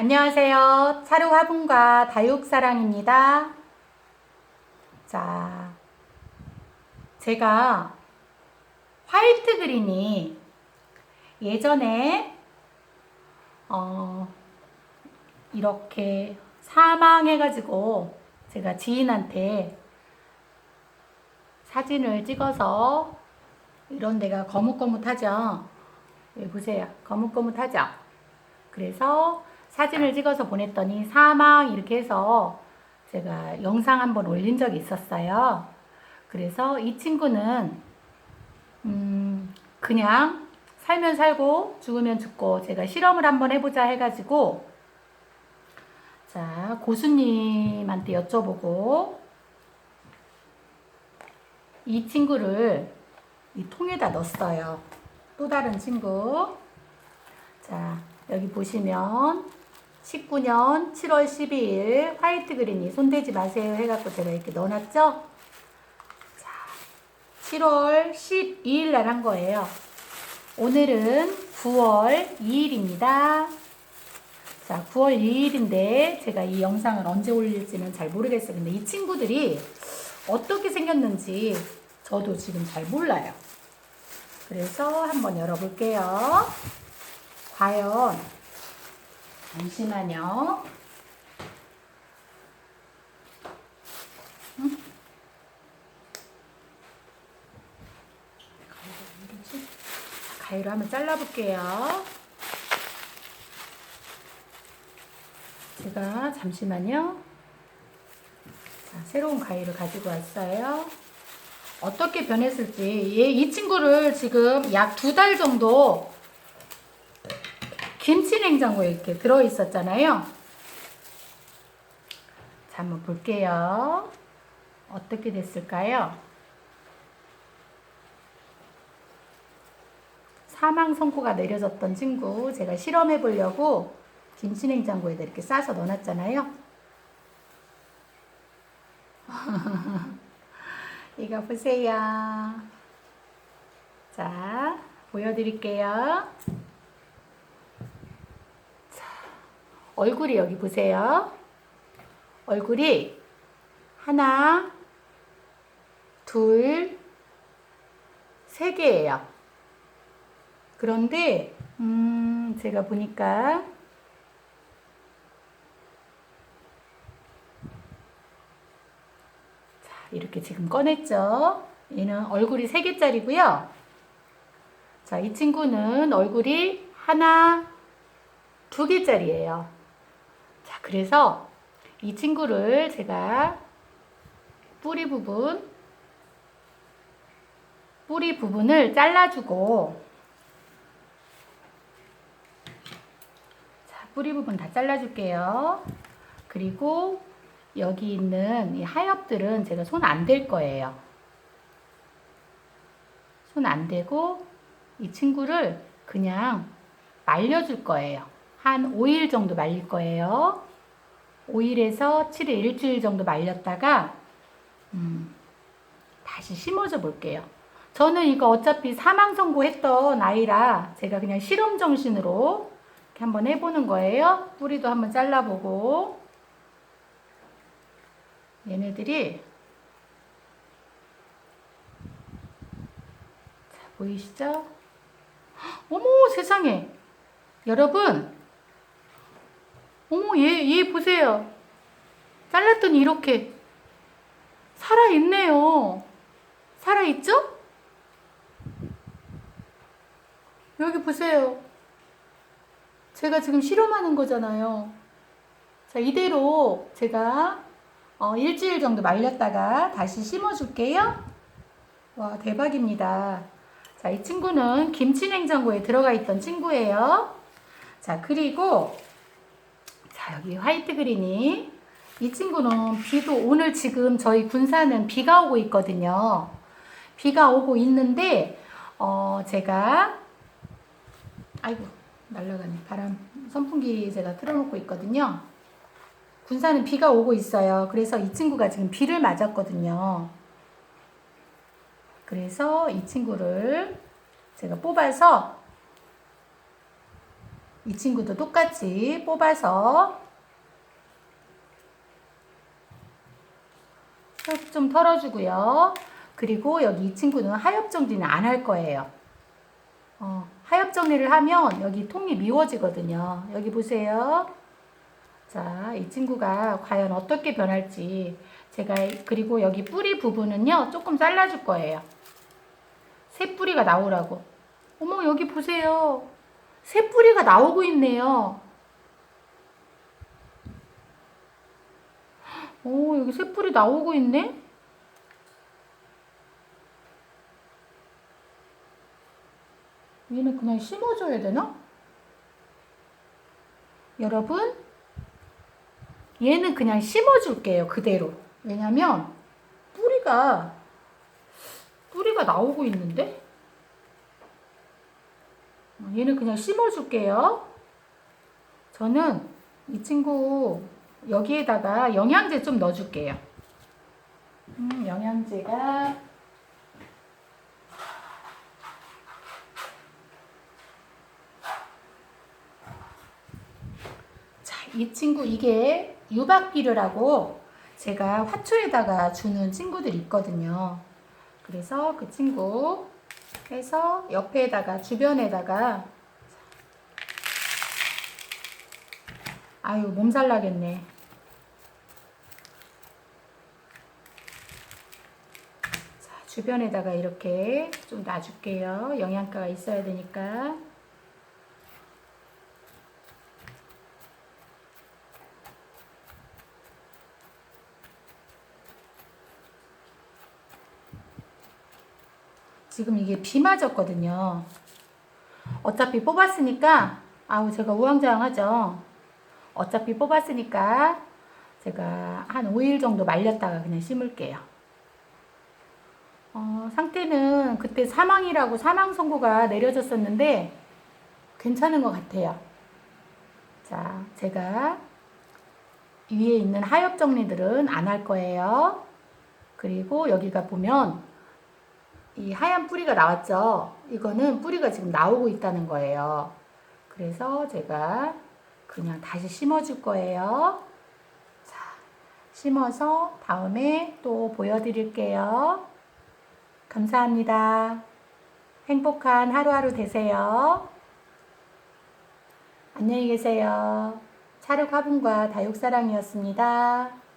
안녕하세요. 차루 화분과 다육사랑입니다. 자, 제가 화이트 그린이 예전에 어, 이렇게 사망해가지고 제가 지인한테 사진을 찍어서 이런 데가 거뭇거뭇하죠. 여기 보세요. 거뭇거뭇하죠. 그래서 사진을 찍어서 보냈더니 사망 이렇게 해서 제가 영상 한번 올린 적이 있었어요. 그래서 이 친구는 음 그냥 살면 살고 죽으면 죽고 제가 실험을 한번 해보자 해가지고 자 고수님한테 여쭤보고 이 친구를 이 통에다 넣었어요. 또 다른 친구. 자, 여기 보시면 19년 7월 12일 화이트 그린이 손대지 마세요 해갖고 제가 이렇게 넣어놨죠? 자, 7월 12일 날 한 거예요. 오늘은 9월 2일입니다. 자, 9월 2일인데 제가 이 영상을 언제 올릴지는 잘 모르겠어요. 근데 이 친구들이 어떻게 생겼는지 저도 지금 잘 몰라요. 그래서 한번 열어볼게요. 과연, 잠시만요. 가위로 한번 잘라볼게요. 제가 잠시만요. 자, 새로운 가위를 가지고 왔어요. 어떻게 변했을지 얘, 이 친구를 지금 약 두 달 정도 김치 냉장고에 이렇게 들어 있었잖아요. 자, 한번 볼게요. 어떻게 됐을까요? 사망 선고가 내려졌던 친구 제가 실험해 보려고 김치 냉장고에다 이렇게 싸서 넣어놨잖아요. 이거 보세요. 자, 보여드릴게요. 자, 얼굴이 여기 보세요. 얼굴이 하나, 둘, 세 개예요. 그런데, 음, 제가 보니까 이렇게 지금 꺼냈죠. 얘는 얼굴이 3개짜리고요. 자, 이 친구는 얼굴이 하나, 두 개짜리예요. 자, 그래서 이 친구를 제가 뿌리 부분, 뿌리 부분을 잘라주고, 자, 뿌리 부분 다 잘라줄게요. 그리고 여기 있는 이 하엽들은 제가 손 안 댈 거예요. 손 안 대고 이 친구를 그냥 말려줄 거예요. 한 5일 정도 말릴 거예요. 5일에서 7일, 일주일 정도 말렸다가 음, 다시 심어줘 볼게요. 저는 이거 어차피 사망 선고했던 아이라 제가 그냥 실험 정신으로 이렇게 한번 해보는 거예요. 뿌리도 한번 잘라보고 얘네들이 자, 보이시죠? 어머 세상에 여러분 어머 얘, 얘 보세요 잘랐더니 이렇게 살아있네요 살아있죠? 여기 보세요 제가 지금 실험하는 거잖아요 자 이대로 제가 어, 일주일 정도 말렸다가 다시 심어줄게요. 와, 대박입니다. 자, 이 친구는 김치 냉장고에 들어가 있던 친구예요. 자, 그리고, 자, 여기 화이트 그린이. 이 친구는 비도 오늘 지금 저희 군사는 비가 오고 있거든요. 비가 오고 있는데, 어, 제가, 아이고, 날라가네. 바람, 선풍기 제가 틀어놓고 있거든요. 군사는 비가 오고 있어요. 그래서 이 친구가 지금 비를 맞았거든요. 그래서 이 친구를 제가 뽑아서 이 친구도 똑같이 뽑아서 흙좀 털어주고요. 그리고 여기 이 친구는 하엽 정리는 안 할 거예요. 어, 하엽 정리를 하면 여기 통이 미워지거든요. 여기 보세요. 자, 이 친구가 과연 어떻게 변할지 제가 그리고 여기 뿌리 부분은요 조금 잘라줄 거예요. 새 뿌리가 나오라고. 어머 여기 보세요. 새 뿌리가 나오고 있네요. 오 여기 새 뿌리 나오고 있네. 얘는 그냥 심어줘야 되나? 여러분, 얘는 그냥 심어줄게요, 그대로. 왜냐면, 뿌리가, 뿌리가 나오고 있는데? 어, 얘는 그냥 심어줄게요. 저는 이 친구 여기에다가 영양제 좀 넣어줄게요. 음, 영양제가 자, 이 친구 이게 유박비료라고 제가 화초에다가 주는 친구들이 있거든요. 그래서 그 친구 해서 옆에다가 주변에다가 아유 몸살 나겠네. 자, 주변에다가 이렇게 좀 놔줄게요. 영양가가 있어야 되니까. 지금 이게 비 맞았거든요. 어차피 뽑았으니까, 아우, 제가 우왕좌왕하죠. 어차피 뽑았으니까, 제가 한 5일 정도 말렸다가 그냥 심을게요. 어, 상태는 그때 사망이라고 사망 선고가 내려졌었는데, 괜찮은 것 같아요. 자, 제가 위에 있는 하엽 정리들은 안 할 거예요. 그리고 여기가 보면 이 하얀 뿌리가 나왔죠? 이거는 뿌리가 지금 나오고 있다는 거예요. 그래서 제가 그냥 다시 심어줄 거예요. 자, 심어서 다음에 또 보여드릴게요. 감사합니다. 행복한 하루하루 되세요. 안녕히 계세요. 차륵 화분과 다육사랑이었습니다.